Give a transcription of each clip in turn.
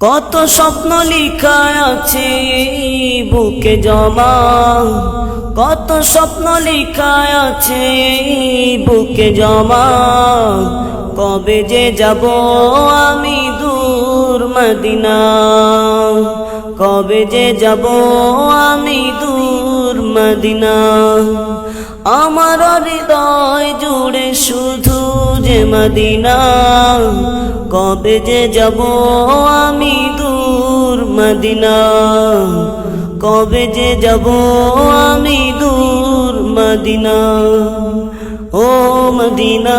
কত স্বপ্ন লিখা আছে বুকে জমা। কত স্বপ্ন লিখা আছে বুকে জমা। কবে যে যাব আমি দূর মদিনা। কবে যে যাব আমি দূর মদিনা। আমার হৃদয় জুড়ে শুধু মদিনা, কবে যে যাব আমি দূর মদিনা, কবে যে যাব আমি দূর মদিনা। ও মদিনা,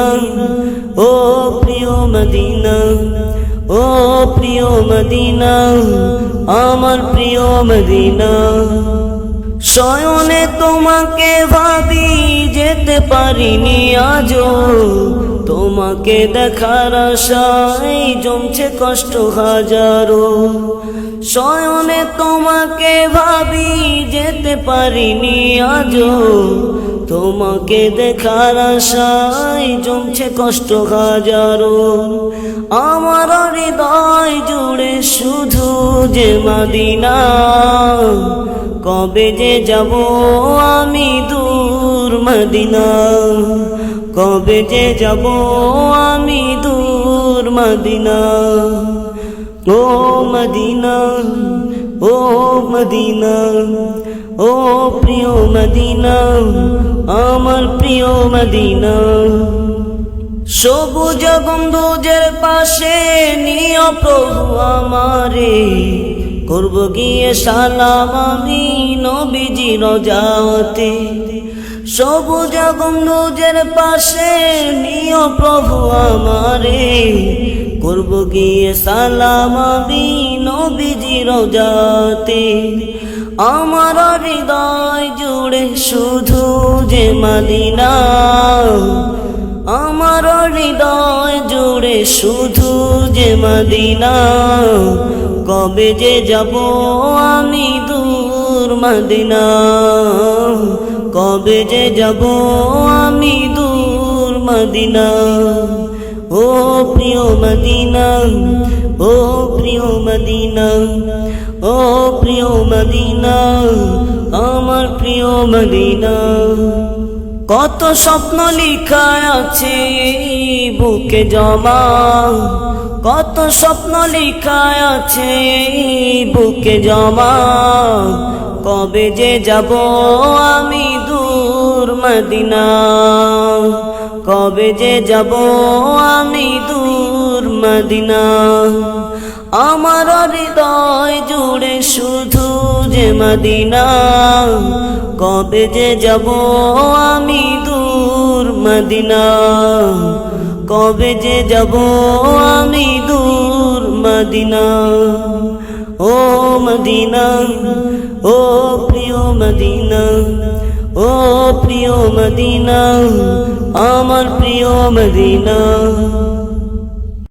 ও প্রিয় মদিনা, ও প্রিয় মদিনা, আমার প্রিয় মদিনা। শয়নে তোমাকে ভাবি যেতে পারিনি আজও তোমাকে দেখার আশায় জমছে কষ্ট হাজারো। শয়নে তোমাকে ভাবি যেতে পারিনি আজও। তোমাকে দেখার আশায় জমছে কষ্ট হাজারো। আমার হৃদয় জুড়ে শুধু যে মাদিনা। কবে যে যাব আমি দূর মদিনা। কবে যে যাব আমি দূর মদিনা। ও মদিনা ও মদিনা, ও প্রিয় মদিনা, আমার প্রিয় মদিনা। সবুজ বন্ধুজের পাশে নিয় প্রভু আমারে। করব গিয়ে সালাম আমি নবীজি রজাতে। সবুজ বন্ধুজের পাশে নিয় প্রভু আমারে। করব গিয়ে সালাম আমি নবীজি রজাতে আমার হৃদয় জুড়ে শুধু যে মাদিনা, আমার হৃদয় জুড়ে শুধু যে মদিনা। কবে যে যাব আমি দূর মদিনা। কবে যে যাব আমি দূর মদিনা। ও প্রিয় মদিনা, ও প্রিয় মদিনা, ও প্রিয় মদিনা, আমার প্রিয় মদিনা। কত স্বপ্ন লিখা আছে, বুকে জমা। কত স্বপ্ন লিখা আছে বুকে জমা। কবে যে যাব আমি দূর মদিনা। কবে যে যাব আমি দূর মদিনা। আমার হৃদয় জুড়ে শুধু যে মদিনা। কবে যে যাব আমি দূর মদিনা। কবে যে যাব আমি দূর মদিনা। ও মদিনা, ও প্রিয় মদিনা, ও প্রিয় মদিনা, আমার প্রিয় মদিনা।